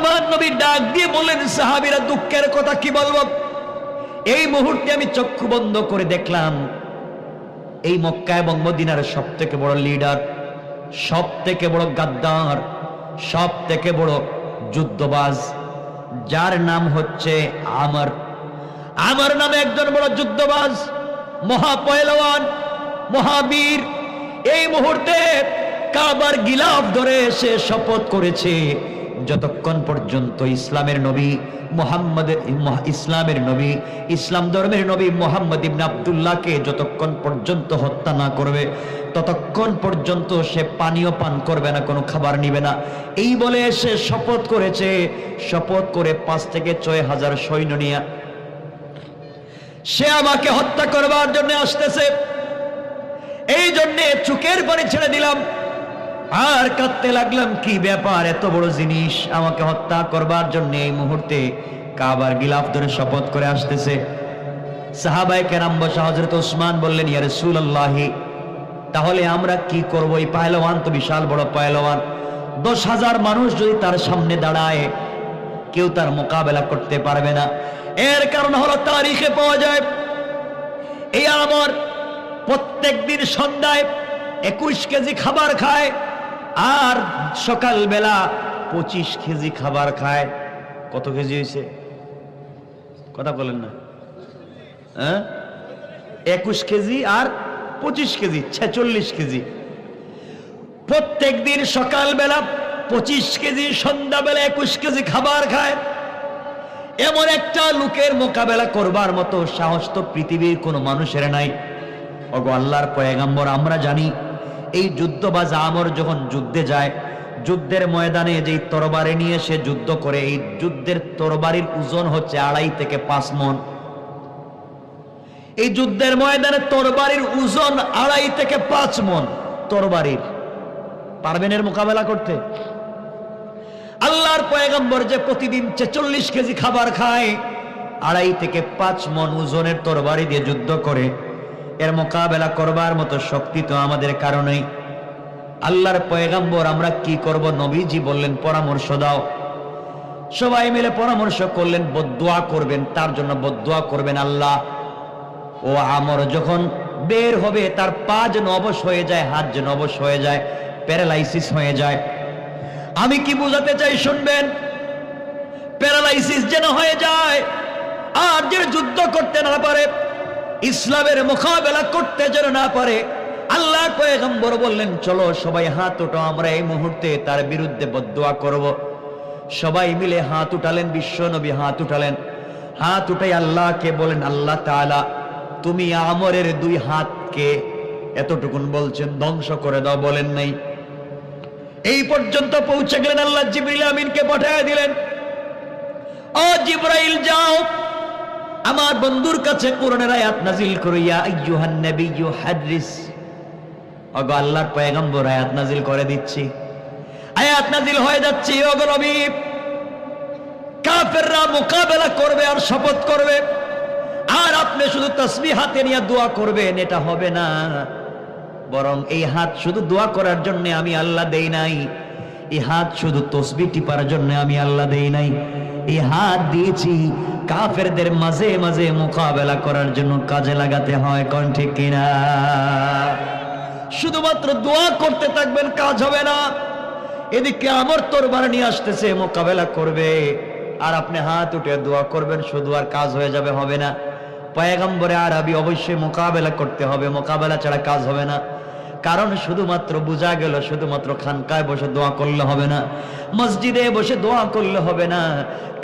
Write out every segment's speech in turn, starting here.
আমার নবী ডাক দিয়ে বললেন, সাহাবিরা দুঃখের কথা কি বলব? এই মুহূর্তে আমি চক্ষু বন্ধ করে দেখলাম, এই মক্কা এবং মদিনার সব থেকে বড় লিডার সব থেকে বড় গাদ্দার সব থেকে বড় যুদ্ধবাজ, যার নাম হচ্ছে আমার। আমার নামে একজন বড় যুদ্ধবাজ, মহাপয়লওয়ান, মহাবীর। এই মুহূর্তে কাবার গিলাফ ধরে সে শপথ করেছে। যতক্ষণ পর্যন্ত ইসলামের নবী মোহাম্মদের ইসলামের নবী, ইসলাম ধর্মের নবী মোহাম্মদ ইবনে আব্দুল্লাহকে যতক্ষণ পর্যন্ত হত্যা না করবে, ততক্ষণ পর্যন্ত সে পানীয় পান করবে না, কোনো খাবার নিবে না। এই বলে সে শপথ করেছে, শপথ করে পাঁচ থেকে ছয় হাজার সৈন্য নিয়ে। সে আমাকে হত্যা করবার জন্য আসতেছে। এই জন্যে চুকের পানি ছেড়ে দিলাম। আর কাঁদতে লাগলাম, কি ব্যাপার? এত বড় জিনিস আমাকে হত্যা করবার জন্য এই মুহূর্তে কাবার গিলাফ ধরে শপথ করে আসতেছে। সাহাবাই কেরাম বসা হজরত ওসমান বললেন, ইয়া রাসূলুল্লাহি, তাহলে আমরা কি করব? এই পায়লওয়ান তো বিশাল বড় পায়লওয়ান দশ হাজার মানুষ যদি তার সামনে দাঁড়ায়, কেউ তার মোকাবেলা করতে পারবে না। এর কারণ হলো তারিখে পাওয়া যায়। এই আমার প্রত্যেক দিন সন্ধ্যায় একুশ কেজি খাবার খায়। আর সকালবেলা পঁচিশ কেজি খাবার খায়। কত কেজি হয়েছে? কথা বলেন না। হ্যাঁ? একুশ কেজি আর পঁচিশ কেজি, ছেচল্লিশ কেজি। প্রত্যেক দিন সকালবেলা পঁচিশ কেজি, সন্ধ্যাবেলা একুশ কেজি খাবার খায়। এমন একটা লোকের মোকাবেলা করবার মতো সাহস তো পৃথিবীর কোনো মানুষের নাই। ওগো আল্লাহর পয়গাম্বর, আমরা জানি এই যুদ্ধবাজ আমর যখন যুদ্ধে যায়, যুদ্ধের ময়দানে যেই তরবারি নিয়ে সে যুদ্ধ করে, এই যুদ্ধের তরবারির ওজন হচ্ছে আড়াই থেকে পাঁচ মন। এই যুদ্ধের ময়দানে তরবারির ওজন আড়াই থেকে পাঁচ মন তরবারির। পারবেন এর মোকাবেলা করতে? আল্লাহর পয়গম্বর যে প্রতিদিন ছেচল্লিশ কেজি খাবার খায়, আড়াই থেকে পাঁচ মন ওজনের তরবারি দিয়ে যুদ্ধ করে। এর মোকাবেলা করবার মতো শক্তি তো আমাদের কারণেই। আল্লাহর পয়গাম্বর, আমরা কি করব? নবীজি বললেন, পরামর্শ দাও। সবাই মিলে পরামর্শ করলেন, বদুয়া করবেন, তার জন্য বদুয়া করবেন আল্লাহ। ও আমর যখন বের হবে, তার পা যেন অবশ হয়ে যায়, হাত যেন অবশ হয়ে যায়, প্যারালাইসিস হয়ে যায়। আমি কি বুঝাতে চাই শুনবেন? প্যারালাইসিস যেন হয়ে যায়, আর যেন যুদ্ধ করতে না পারে ইসলামের মোকাবেলা করতে যেন না পারে, আল্লাহর পয়গম্বর বললেন, চলো সবাই হাত উঠো আমরা এই মুহূর্তে তার বিরুদ্ধে বদুয়া করব। সবাই মিলে হাত উঠালেন, বিশ্ব নবী হাত উঠালেন। হাত উঠাই আল্লাহকে বলেন, আল্লাহ তাআলা, তুমি আমরের দুই হাতকে এতটুকুন বলছেন, ধ্বংস করে দাও, বলেন নাই। এই পর্যন্ত পৌঁছে গেলেন, আল্লাহ জিবরিল আমিনকে পাঠিয়ে দিলেন। ও জিব্রাইল, যাও। আমার বন্ধুর কাছে কোরআনের আয়াত নাজিল করিয়া আইয়ুহান নাবিয়্যু, হাদরিস। ওগো আল্লাহর পয়গম্বর, আয়াত নাজিল করে দিচ্ছি। আয়াত নাজিল হয়ে যাচ্ছে ওগো নবী। কাফেররা মোকাবেলা করবে আর শপথ করবে। আর আপনি শুধু তসবি হাতে নিয়ে দোয়া করবেন, এটা হবে না। বরং এই হাত শুধু দোয়া করার জন্য আমি আল্লাহ দেই নাই। এই হাত শুধু তসবি টিপার জন্য আমি আল্লাহ দেই নাই। এই হাত দিয়েছি কাফেরদের মাঝে মাঝে মোকাবেলা করার জন্য কাজে লাগাতে হয়, কোন ঠিক কিনা? শুধুমাত্র দোয়া করতে থাকবেন, কাজ হবে না। এদিকে আমার তরবার নিয়ে আসতেছে, মোকাবেলা করবে। আর আপনি হাত উঠে দোয়া করবেন, শুধু আর কাজ হয়ে যাবে, হবে না। পয়গম্বরে আরবি অবশ্যই মোকাবেলা করতে হবে, মোকাবেলা ছাড়া কাজ হবে না। কারণ শুধুমাত্র বোঝা গেল, শুধুমাত্র খানকায় বসে দোয়া করলে হবে না, মসজিদে বসে দোয়া করলে হবে না।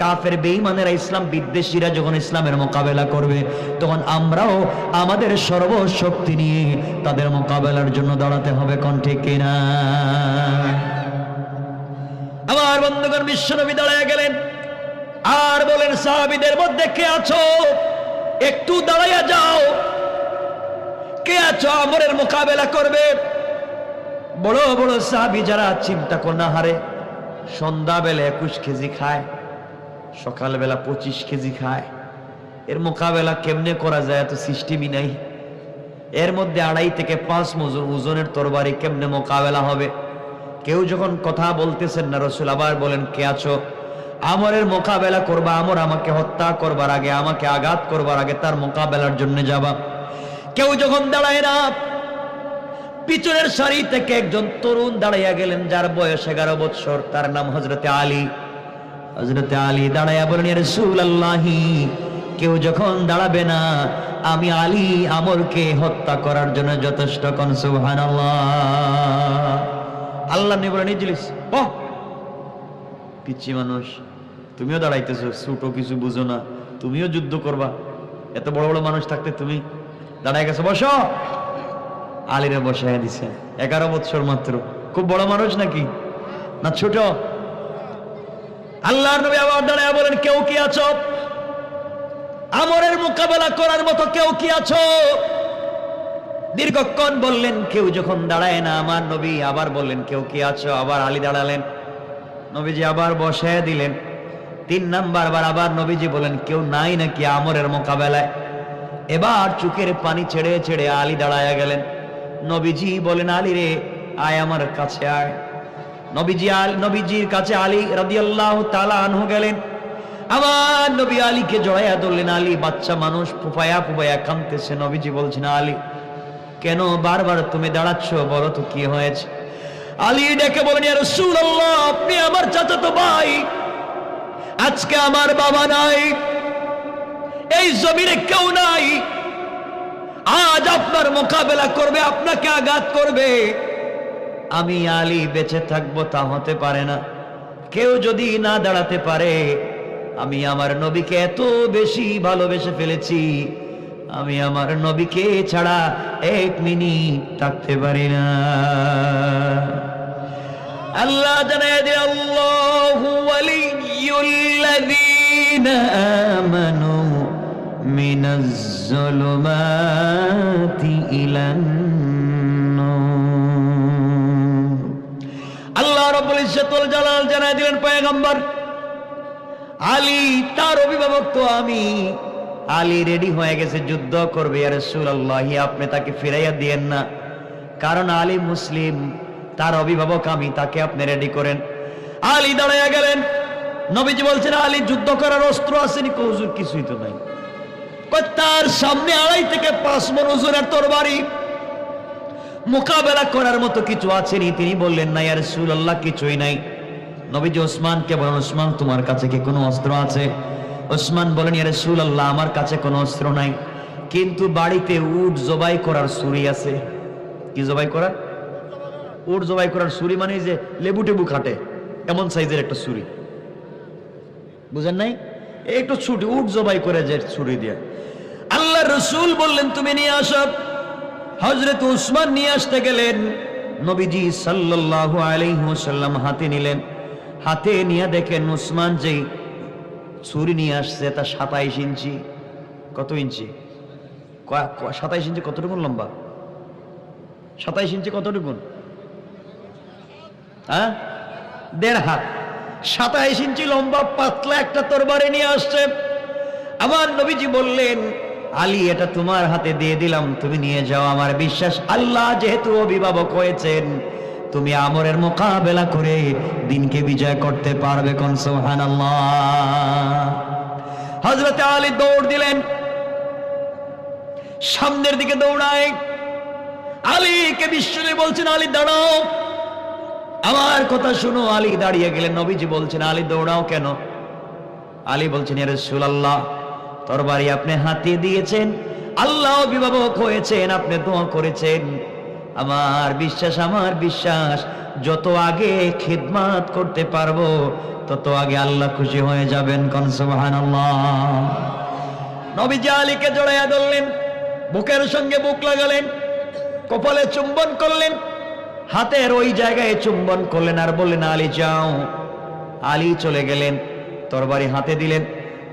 কাফের বেঈমানেরা ইসলাম, বিদ্বেষীরা যখন ইসলামের মোকাবেলা করবে, তখন আমরাও আমাদের সর্বশক্তি নিয়ে তাদের মোকাবেলার জন্য দাঁড়াতে হবে কণ্ঠে কিনা? আমার বন্ধুগণ, বিশ্বনবী দাঁড়ায় গেলেন। আর বলেন, সাহাবিদের মধ্যে কে আছো? একটু দাঁড়াইয়া যাও। কে আছো আমরের মোকাবেলা করবে? বড় বড় সাহাবি যারা চিন্তা কর না হারে, সন্ধ্যাবেলা একুশ কেজি খায়, সকালবেলা পঁচিশ কেজি খায়। এর মোকাবেলা কেমনে করা যায় এত সিস্টেমই নাই। এর মধ্যে আড়াই থেকে পাঁচ মজুর ওজনের তরবারি কেমনে মোকাবেলা হবে? কেউ যখন কথা বলতেছেন না, রসুল আবার বলেন, কে আছো? আমরের মোকাবেলা করবা, আমর আমাকে হত্যা করবার আগে, আমাকে আঘাত করবার আগে তার মোকাবেলার জন্য যাবা। কেউ যখন দাঁড়ায় না, পিছনের সারি থেকে একজন তরুণ দাঁড়াইয়া গেলেন, যার বয়স এগারো বৎসর, তার নাম হজরতে আলী। হজরতে আলী দাঁড়াইয়া বলেন রসুল আল্লাহি কেউ যখন দাঁড়াবে না, আমি আলী আমরকে হত্যা করার জন্য যথেষ্ট কন সুবহান আল্লাহ নিয়ে বলেন ইজলিস ও পিচ্ছি মানুষ, তুমিও দাঁড়াইতেছো ছোটো কিছু বুঝো না, তুমিও যুদ্ধ করবা, এত বড় বড় মানুষ থাকতে তুমি দাঁড়াই গেছে, বসো। আলীরে বসায় দিছে। এগারো বৎসর মাত্র। খুব বড় মানুষ নাকি? না ছোট? আল্লাহর নবী আবার দাঁড়ায় বলেন, কেউ কি আছো? আমরের মোকাবেলা করার মতো কেউ কি আছো? দীর্ঘক্ষণ বললেন, কেউ যখন দাঁড়ায় না, আমার নবী আবার বললেন, কেউ কি আছো? আবার আলী দাঁড়ালেন। নবীজি আবার বসায় দিলেন। তিন নাম্বার বার আবার নবীজি বলেন, কেউ নাই নাকি আমরের মোকাবেলায়? এবার চুকের পানি ছেড়ে ছেড়ে আলী দাঁড়ায়া গেলেন। নবীজি বলেন, আলী রে, আয় আমার কাছে আয়। নবীজি আল, নবীজির কাছে আলী রাদিয়াল্লাহু তাআলা আনহু গেলেন। আমার নবী আলীকে জড়াইয়া ধরলেন। আলী বাচ্চা মানুষ ফুফায়া ফুফায়া কাঁদতেছে। নবীজি বলছেন, আলী, কেন বারবার তুমি দাঁড়াচ্ছ? বলো তো কি হয়েছে? আলী ডেকে বলেন রাসূলুল্লাহ, আপনি আমার চাচাতো ভাই। আজকে আমার বাবা নাই। এই জমিনে কেউ নাই। আজ আপনার মোকাবেলা করবে, আপনাকে আঘাত করবে। আমি আলী বেঁচে থাকব তা হতে পারে না। কেউ যদি না দাঁড়াতে পারে, আমি আমার নবীকে এত বেশি ভালোবেসে ফেলেছি। আমি আমার নবীকে ছাড়া এক মিনিট থাকতে পারি না। আল্লাহ জানায় যে আল্লাহ ওয়ালিয়ুল্লাযীনা আমানু মিনাজ যুলুমাতি ইলান নূর। আল্লাহ রাব্বুল ইজ্জতুল জালাল জানায় দিলেন তার অভিভাবক তো আমি। আলী রেডি হয়ে গেছে, যুদ্ধ করবে। আর রাসূলুল্লাহ, আপনি তাকে ফিরাইয়া দিয়েন না। কারণ আলী মুসলিম, তার অভিভাবক আমি, তাকে আপনি রেডি করেন। আলী দাঁড়াইয়া গেলেন। নবীজি বলছেন, আলী, যুদ্ধ করার অস্ত্র আসেনি কৌজুর কিছুই তো নাই। তার সামনে আড়াই থেকে পাঁচ মন ওজনের তরবারি। মোকাবেলা করার মতো কিছু আছেনি। তিনি বললেন না ইয়ার আল্লাহ কিছুই নাই। নবীজি ওসমানকে বলেন, ওসমান, তোমার কাছে কি কোনো অস্ত্র আছে? ওসমান বলেন ইয়ার আল্লাহ আমার কাছে কোনো অস্ত্র নাই। কিন্তু বাড়িতে উট জবাই করার ছুরি আছে। কি জবাই করার? উট জবাই করার ছুরি মানে যে লেবু টেবু খাটে, এমন সাইজের একটা ছুরি। বুঝেন নাই? একটু ছুটি, উট জবাই করে যে ছুরি দিয়ে। আল্লাহ রসুল বললেন, তুমি নিয়ে আসো। হজরত উসমান নিয়ে আসতে গেলেন। নবীজি সাল্লাল্লাহু আলাইহি হাতে নিলেন। হাতে নিয়ে দেখেন উসমান যেই ছুরি নিয়ে আসছে, তা সাতাইশ ইঞ্চি। কত ইঞ্চি? সাতাইশ ইঞ্চি কতটুকু লম্বা? সাতাইশ ইঞ্চি কতটুকু হ্যাঁ? দেড় হাত। সাতাইশ ইঞ্চি লম্বা, পাতলা একটা তরবারি নিয়ে আসছে। আমার নবীজি বললেন, আলী, এটা তোমার হাতে দিয়ে দিলাম, তুমি নিয়ে যাও আমার বিশ্বাস। আল্লাহ যেহেতু অভিভাবক হয়েছেন, তুমি আমরের মোকাবেলা করে দিনকে বিজয় করতে পারবে কোন? সোহান হজরতে আলী দৌড় দিলেন। সামনের দিকে দৌড়ায়। আলীকে বিশ্বরে বলছেন, আলী, দাঁড়াও। আমার কথা শুনো, আলী দাঁড়িয়ে গেলেন। নবীজি বলছেন, আলী দৌড়াও কেন? আলী বলছেন আল্লাহ তরবারি আপনি হাতে দিয়েছেন, আল্লাহ অভিভাবক হয়েছেন, আপনি দোয়া করেছেন। আমার বিশ্বাস আমার বিশ্বাস, যত আগে খিদমাত করতে পারব, তত আগে আল্লাহ খুশি হয়ে যাবেন কনসবাহান নবীজি আলীকে জড়াইয়া ধরলেন, বুকের সঙ্গে বুক লাগালেন, কপালে চুম্বন করলেন হাতের ওই জায়গায় চুম্বন করলেন আর বললেন, আলী, যাও। আলী চলে গেলেন, তরবারি হাতে দিলেন,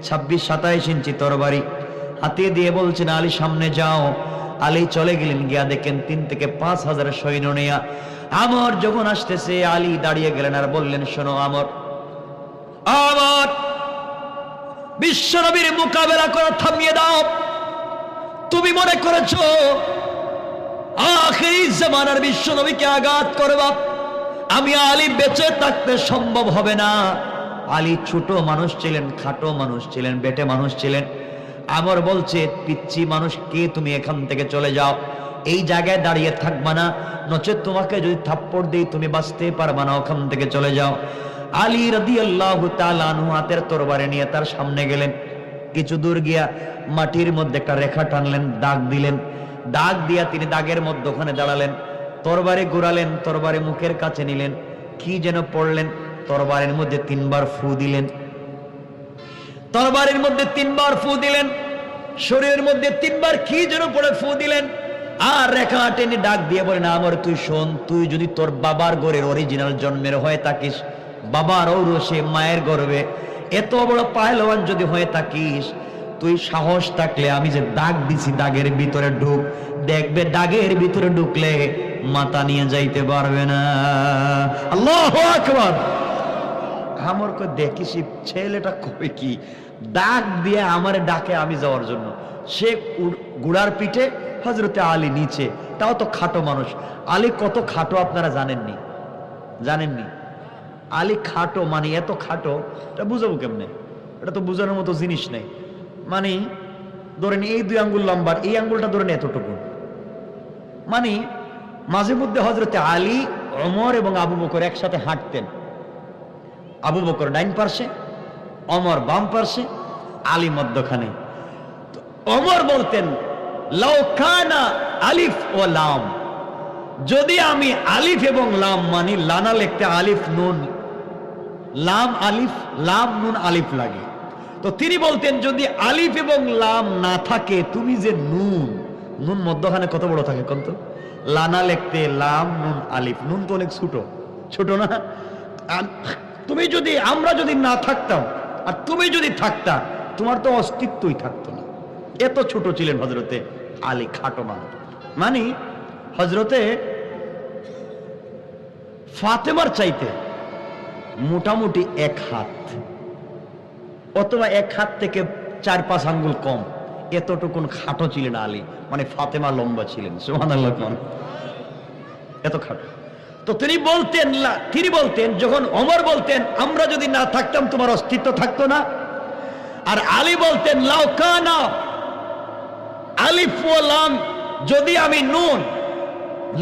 ছাব্বিশ সাতাইশ ইঞ্চি তরবারি হাতে দিয়ে বলছেন, আলী, সামনে যাও। আলী চলে গেলেন, গিয়া দেখেন তিন থেকে পাঁচ হাজার সৈন্য নেয়া। আমর যখন আসতেছে, আলী দাঁড়িয়ে গেলেন আর বললেন, শোনো আমর, আমার বিশ্বনবীর মোকাবেলা করা থামিয়ে দাও। তুমি মনে করেছ আখেরি জামানার বিশ্বনবীকে আঘাত করবা। আমি আলী বেঁচে থাকতে সম্ভব হবে না। আলী ছোট মানুষ ছিলেন, খাটো মানুষ ছিলেন, বেটে মানুষ ছিলেন। আমর বলছে পিচ্ছি মানুষ, কে তুমি এখান থেকে চলে যাও? এই জায়গায় দাঁড়িয়ে থাকবা না। নচেত তোমাকে যদি থাপ্পড় দিই, তুমি বাঁচতে পারবা না, ওখান থেকে চলে যাও। আলী রদি আল্লাহ তালু হাতের তরবারে নিয়ে তার সামনে গেলেন। কিছু দূর গিয়া মাটির মধ্যে একটা রেখা টানলেন, দাগ দিলেন। দাগ দিয়া তিনি দাগের মধ্যে ওখানে দাঁড়ালেন, তরবারে ঘুরালেন, তরবারে মুখের কাছে নিলেন। কি যেন পড়লেন, তরবারের মধ্যে তিনবার ফু দিলেন। তরবারের মধ্যে তিনবার ফু দিলেন, শরীরের মধ্যে তিনবার কি যেন পড়ে ফু দিলেন। আর রেখা টেনে ডাক দিয়ে বলেন, আমার, তুই শোন, তুই যদি তোর বাবার ঘরের অরিজিনাল জন্মের হয়ে থাকিস, বাবার ঔরসে, মায়ের গর্বে, এত বড় পায়লওয়ান যদি হয়ে থাকিস তুই সাহস থাকলে আমি যে দাগ দিছি, দাগের ভিতরে ঢুক, দেখবে দাগের ভিতরে ঢুকলে মাথা নিয়ে যাইতে পারবে না। আমার কই, দেখিস ছেলেটা কবে কি? ডাক দিয়ে আমারে ডাকে আমি যাওয়ার জন্য। সে গুড়ার পিঠে হজরতে আলী নিচে। তাও তো খাটো মানুষ। আলী কত খাটো আপনারা জানেননি? জানেননি? আলী খাটো মানে এত খাটো, এটা বুঝাবো কেমনে? এটা তো বোঝানোর মতো জিনিস নেই। মানে ধরেন এই দুই আঙ্গুল লম্বার, এই আঙ্গুলটা ধরেন এতটুকু। মানে মাঝে মধ্যে হজরতে আলী অমর এবং আবু বকর একসাথে হাঁটতেন। আবু বকর ডাইন পার্শ্বে অমর বাম পার্শ্বে, আলী মধ্যখানে। অমর বলতেন লাউকানা আলিফ ও লাম। যদি আমি আলিফ এবং লাম মানি, লানা লিখতে আলিফ নুন, লাম আলিফ, লাম নুন আলিফ লাগে। তো তিনি বলতেন, যদি আলিফ এবং লাম না থাকে, তুমি যে নুন নুন মধ্যখানে কত বড় থাকে কত লানা লিখতে লাম, নুন, আলিফ। নুন তো অনেক ছোট। ছোট না? তুমি যদি, আমরা যদি না থাকতাম, আর তুমি যদি থাকতা, তোমার তো অস্তিত্বই থাকতো না। এত ছোট ছিলেন হজরতে আলী খাটো মানুষ মানে হজরতে ফাতেমার চাইতে মোটামুটি এক হাত। অথবা এক হাত থেকে চার পাঁচ আঙ্গুল কম। এতটুকুন খাটো ছিলেন আলী মানে ফাতেমা লম্বা ছিলেন সুহান এত খাটো। তো তিনি বলতেন তিনি বলতেন, যখন অমর বলতেন, আমরা যদি না থাকতাম, তোমার অস্তিত্ব থাকতো না। আর আলী বলতেন লাউকানা আলিফ ও লাম, যদি আমি নুন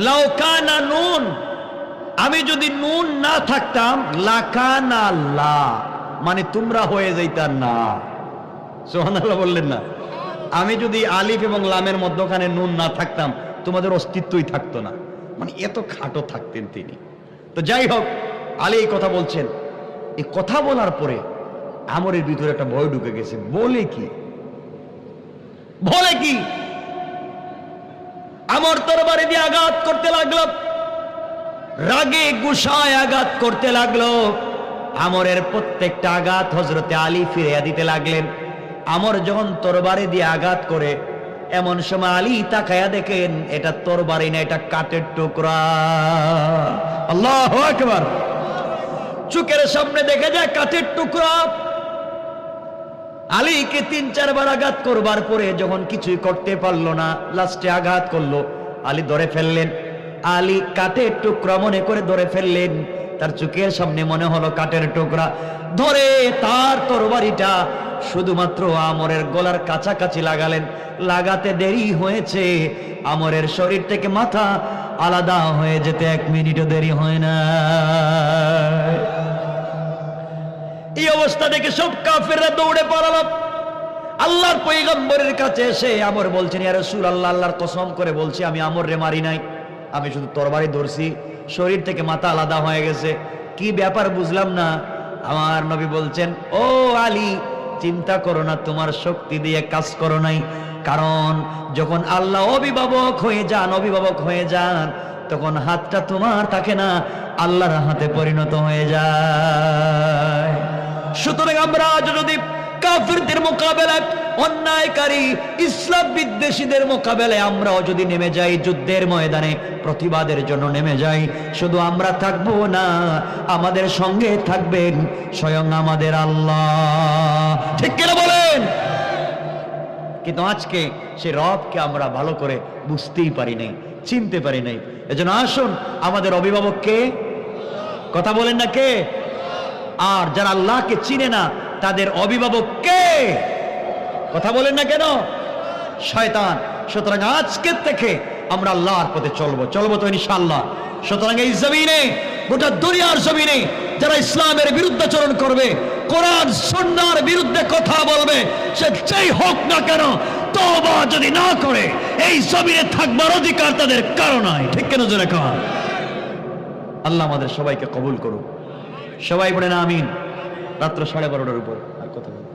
লাউকানা নুন, আমি যদি নুন না থাকতাম লাকানা লা। মানে তোমরা হয়ে যাইতা না। সোহানাল্লাহ বললেন না। আমি যদি আলিফ এবং লামের মধ্যখানে নুন না থাকতাম, তোমাদের অস্তিত্বই থাকতো না। মানে এত খাটো থাকতেন তিনি। তো যাই হোক, আলী এই কথা বলছেন। এই কথা বলার পরে আমরের ভিতরে একটা ভয় ঢুকে গেছে। বলে কি? বলে কি? আমার তরবারি দিয়ে আঘাত করতে লাগল। রাগে গুসায় আঘাত করতে লাগল। আমরের প্রত্যেকটা আঘাত হজরতে আলী ফিরিয়া দিতে লাগলেন। আমর যখন তরবারি দিয়ে আঘাত করে, এমন সময় আলী তাকায়া দেখেন, এটা তরবারি না, এটা কাঠের টুকরা। আল্লাহ একবার চুকের সামনে দেখে যায় কাঠের টুকরা। আলীকে তিন, চারবার আঘাত করবার পরে যখন কিছুই করতে পারল না, লাস্টে আঘাত করল। আলী ধরে ফেললেন। আলী কাঠের টুকরা মনে করে ধরে ফেললেন। তার চোখের সামনে মনে হলো কাঠের টুকরা। ধরে তার তরবারিটা শুধুমাত্র আমরের গলার কাছাকাছি লাগালেন। লাগাতে দেরি হয়েছে। আমরের শরীর থেকে মাথা আলাদা হয়ে যেতে এক মিনিটও দেরি হয় না। এই অবস্থা দেখে সব কাফেররা দৌড়ে পালালো আল্লাহর পৈগম্বরের কাছে এসে আমর বলছেন, ইয়া রাসূল আল্লাহ আল্লাহর কসম করে বলছি, আমি আমর রে মারি নাই। আমি শুধু তরবারি ধরছি শরীর থেকে মাথা আলাদা হয়ে গেছে। কি ব্যাপার বুঝলাম না। আমার নবী বলছেন, ও আলী, চিন্তা করো না, তোমার শক্তি দিয়ে কাজ করো নাই। কারণ যখন আল্লাহ অভিভাবক হয়ে যান, অভিভাবক হয়ে যান, তখন হাতটা তোমার থাকে না, আল্লাহর হাতে পরিণত হয়ে যায়। সুতরাং আমরা যদি কাফিরদের মোকাবেলায়, অন্যায়কারী, ইসলাম বিদ্বেষীদের মোকাবেলায় আমরাও যদি নেমে যাই যুদ্ধের ময়দানে, প্রতিবাদের জন্য নেমে যাই, শুধু আমরা থাকব না, আমাদের সঙ্গে থাকবেন স্বয়ং আমাদের আল্লাহ। ঠিক কিনা বলেন? কিন্তু আজকে সে রবকে আমরা ভালো করে বুঝতেই পারি নাই, চিনতে পারি নাই। এজন্য আসুন, আমাদের অভিভাবক কে? কথা বলেন না কে? আর যারা আল্লাহকে চিনে না তাদের অভিভাবক কে? কথা বলেন না কেন? শয়তান। সুতরাং আজকের থেকে আমরা আল্লাহর পথে চলবো। চলবো তো ইনশাআল্লাহ। সুতরাং এই জমিনে, গোটা দুনিয়ার জমিনে যারা ইসলামের বিরুদ্ধাচরণ করবে, কোরআন সন্ন্যার বিরুদ্ধে কথা বলবে, সে যেই হোক না কেন তবা যদি না করে, এই জমিনে থাকবার অধিকার তাদের কারও নাই। ঠিক কেন জোরে কন? আল্লাহ আমাদের সবাইকে কবুল করুক। সবাই বলেন আমিন। রাত্র সাড়ে বারোটার উপর, আর কথা বলব।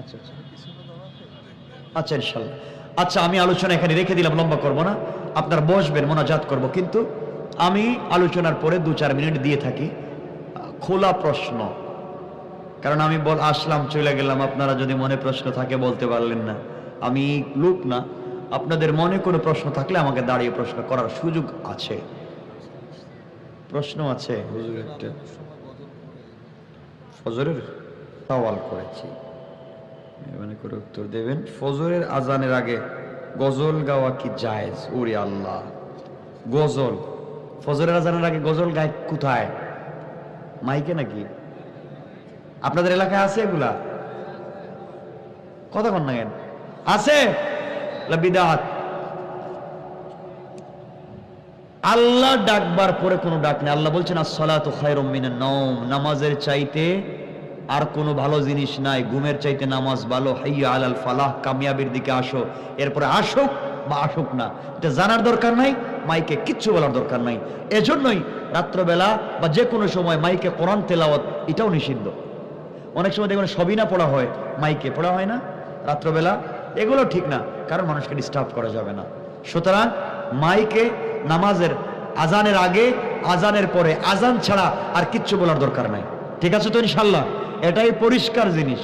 আচ্ছা আচ্ছা। আচ্ছা ইনশাল্লাহ। আচ্ছা আমি আলোচনা এখানে রেখে দিলাম, লম্বা করব না। আপনার বসবেন, মোনাজাত করব, কিন্তু আমি আলোচনার পরে দু চার মিনিট দিয়ে থাকি। খোলা প্রশ্ন। কারণ আমি বল, আসলাম, চলে গেলাম। আপনারা যদি মনে প্রশ্ন থাকে, বলতে পারলেন না। আমি লোক না। আপনাদের মনে কোনো প্রশ্ন থাকলে আমাকে দাঁড়িয়ে প্রশ্ন করার সুযোগ আছে। প্রশ্ন আছে। হুজুর, একটা ফজরের সওয়াল করেছি। মানে করে উত্তর দেবেন, ফজরের আজানের আগে গজল গাওয়া কি জায়েজ? ওরে আল্লাহ। গজল, ফজরের আজানের আগে গজল গায় কোথায়? মাইকে নাকি? আপনাদের এলাকায় আছে এগুলা? কতক্ষণ না কেন? আছে? এগুলা আল্লাহ ডাকবার পরে কোনো ডাক নেই। আল্লাহ বলছেন, আসসালাতু খায়রুম মিনান নওম। নামাজের চাইতে আর কোনো ভালো জিনিস নাই। ঘুমের চাইতে নামাজ ভালো। হাইয়া আলাল ফালাহ, কামিয়াবির দিকে আসো। এরপরে আসুক বা আসুক না। এটা জানার দরকার নাই, মাইকে কিচ্ছু বলার দরকার নাই। এজন্যই রাত্রবেলা বা যে কোনো সময় মাইকে কোরআন তেলাওয়াত, এটাও নিষিদ্ধ। অনেক সময় দেখবেন সবই না পড়া হয়, মাইকে পড়া হয় না। রাত্রবেলা এগুলো ঠিক না, কারণ মানুষকে ডিস্টার্ব করা যাবে না। সুতরাং মাইকে নামাজের আজানের আগে, আজানের পরে। আজান ছাড়া আর কিচ্ছু বলার দরকার নাই। ঠিক আছে তো ইনশাল্লাহ এটাই পরিষ্কার জিনিস।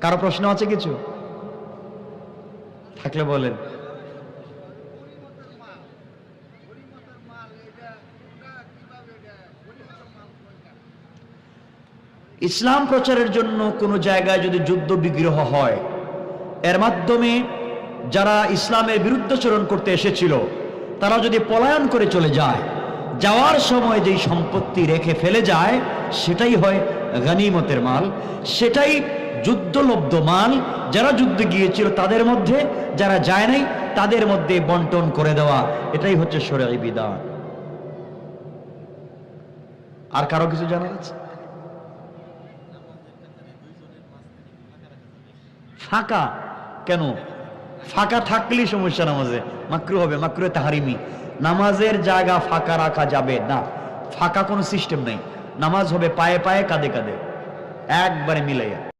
কারও প্রশ্ন আছে কিছু? থাকলে বলেন। ইসলাম প্রচারের জন্য কোনো জায়গায় যদি যুদ্ধ বিগ্রহ হয়, এর মাধ্যমে যারা ইসলামের বিরুদ্ধাচরণ করতে এসেছিল, তারা যদি পলায়ন করে চলে যায়, যাওয়ার সময় যেই সম্পত্তি রেখে ফেলে যায়, সেটাই হয় গানিমতের মাল, সেটাই যুদ্ধলব্ধ মাল যারা যুদ্ধে গিয়েছিল তাদের মধ্যে, যারা যায় নাই তাদের মধ্যে বন্টন করে দেওয়া, এটাই হচ্ছে সরাই বিধান। আর কারও কিছু জানা আছে? ফাঁকা? কেন? ফাঁকা থাকলেই সমস্যা নামাজে। মাকরু হবে, মাকরু তাহারিমি। নামাজের জায়গা ফাঁকা রাখা যাবে না। ফাঁকা কোনো সিস্টেম নেই। নামাজ হবে পায়ে পায়ে কাঁদে কাঁদে একবারে মিলাইয়া।